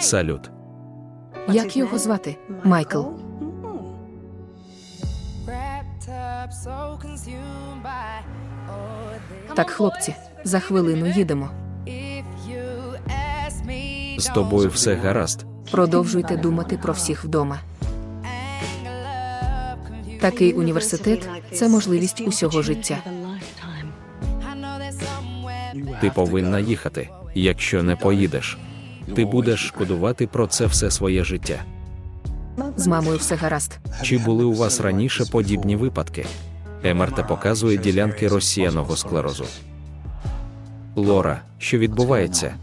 Салют. Як його звати? Майкл. Так, хлопці, за хвилину їдемо. З тобою все гаразд. Продовжуйте думати про всіх вдома. Такий університет це можливість усього життя. Ти повинна їхати. Якщо не поїдеш, ти будеш шкодувати про це все своє життя. З мамою все гаразд. Чи були у вас раніше подібні випадки? МРТ показує ділянки розсіяного склерозу. Лора, що відбувається?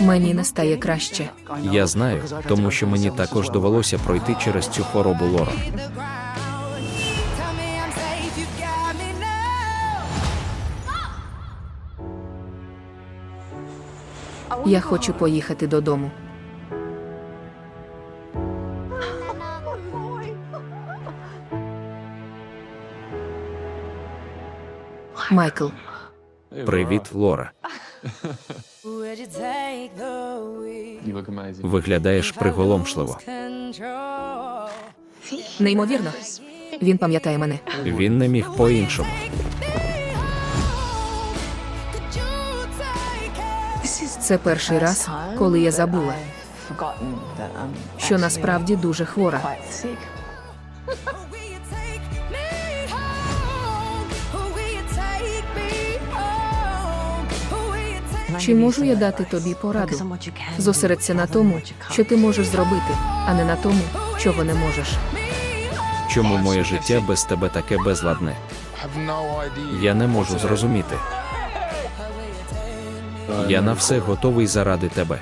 Мені не стає краще. Я знаю, тому що мені також довелося пройти через цю хворобу Лора. Я хочу поїхати додому. Майкл, Привіт, Лора. Виглядаєш приголомшливо. неймовірно. Він пам'ятає мене. Він не міг по-іншому. Це перший раз, коли я забула, що насправді дуже хвора. Чи можу я дати тобі пораду? Зосередься на тому, що ти можеш зробити, а не на тому, чого не можеш. Чому моє життя без тебе таке безладне? Я не можу зрозуміти. Я на все готовий заради тебе.